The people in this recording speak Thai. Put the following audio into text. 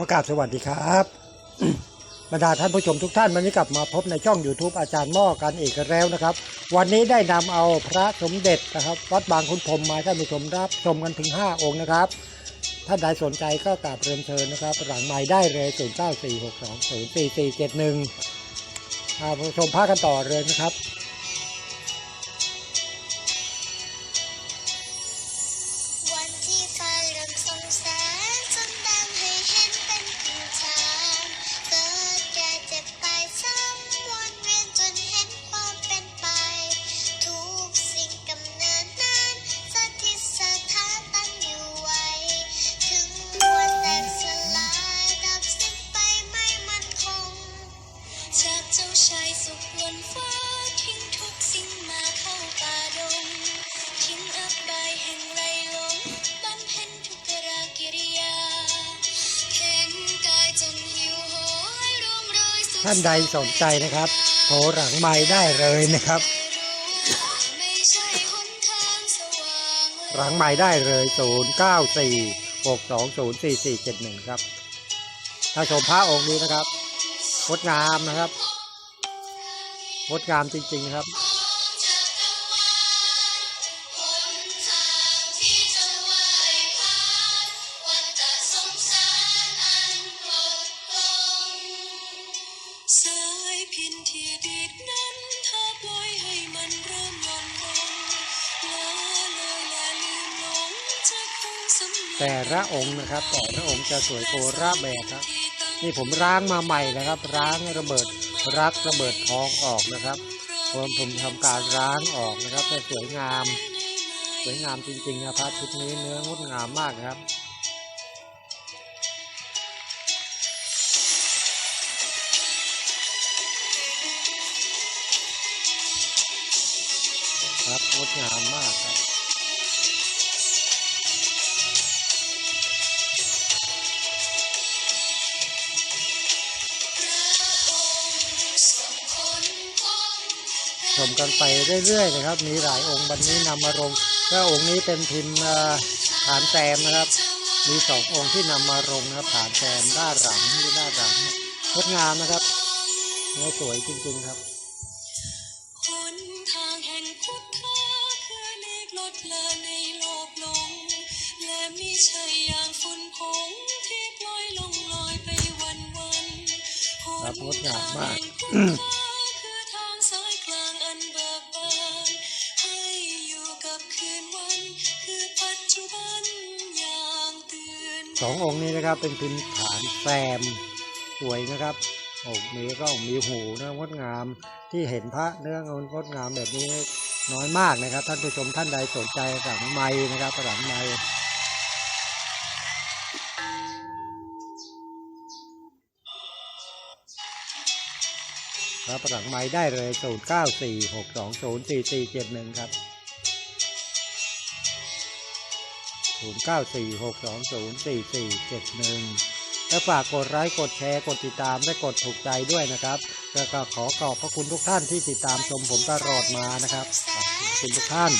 ขอกราบสวัสดีครับบรรดาท่านผู้ชมทุกท่านวันนี้กลับมาพบในช่อง YouTube อาจารย์หม้อกันอีกแล้วนะครับ วันนี้ได้นำเอาพระสมเด็จนะครับ วัดบางคุณพรมมาท่านผู้ชมรับชมกันถึง 5 องค์นะครับท่านใดสนใจก็กราบเรียนเชิญนะครับ หลังไม้ได้เลย0 9 4 6 2 0 4 4 7 1มาชมพระกันต่อเลยนะครับ สุขล้นฟ้าทิ้งทุกสิ่งมาเข้าป่าดง ทิ้งอับใบแห่งไหลหลงบำเพ็ญทุกรากิริยาเห็นกายจนหิวโหยร่วงโรยสุดท่านใดสนใจนะครับโทรหลังไม้ได้เลยนะครับ ไม่ใช่หนทางสว่างหลังไม้ได้เลย 0 9 4 6 2 0 4 4 7 1 ครับ ถ้าชมพระองค์นี้นะครับงดงามนะครับ งดงามจริง ๆ ครับหนทางที่จะว่ายผ่านวัฏสงสารอันกลดกลงสายพินที่ดีดนั้นถ้าปล่อยให้มันเริ่มหย่องละเลยและคงสำเนียงแต่ละองค์นะครับแต่ละองค์จะสวยโกราแบบครับ นี่ผมล้างมาใหม่นะครับล้างระเบิดรักระเบิดทองออกนะครับผมผมทำการล้างออกนะครับให้สวยงาม สวยงามจริงๆนะครับชุดนี้เนื้องดงามมากครับครับงดงามมากครับ ชมกันไปเรื่อยๆนะครับ มีหลายองค์วันนี้นำมาลงก็องค์นี้เป็นพิมพ์เอ่อฐานแซมนะครับ มีสององค์ที่นำมาลงนะครับฐานแซมด้านหลังที่ด้านหลังงดงามนะครับเนื้อสวยจริงๆครับหนทางแห่งพุทธะคือเลขลดเลอในโลกหลงและมิใช่อย่างฝุ่นผงที่ปล่อยลงลอยไปวันวันๆหครับงดงามมาก สององค์นี้นะครับเป็นพิมพ์ฐานแซมสวยนะครับโอ้มีก็มีหูนะงดงามที่เห็นพระเนื้องงดงามแบบนี้น้อยมากนะครับ ท่านผู้ชมท่านใดสนใจหลังไม้นะครับหลังไม้ครับหลังไม้ได้เลย 0 9 4 6 2 0 4 4 7 1 ครับ 0 9 4 6 2 0 4 4 7 1 และฝากกดไลค์กดแชร์กดติดตามและกดถูกใจด้วยนะครับแล้วก็ขอขอบพระคุณทุกท่านที่ติดตามชมผมตลอดมานะครับขอบคุณทุกท่าน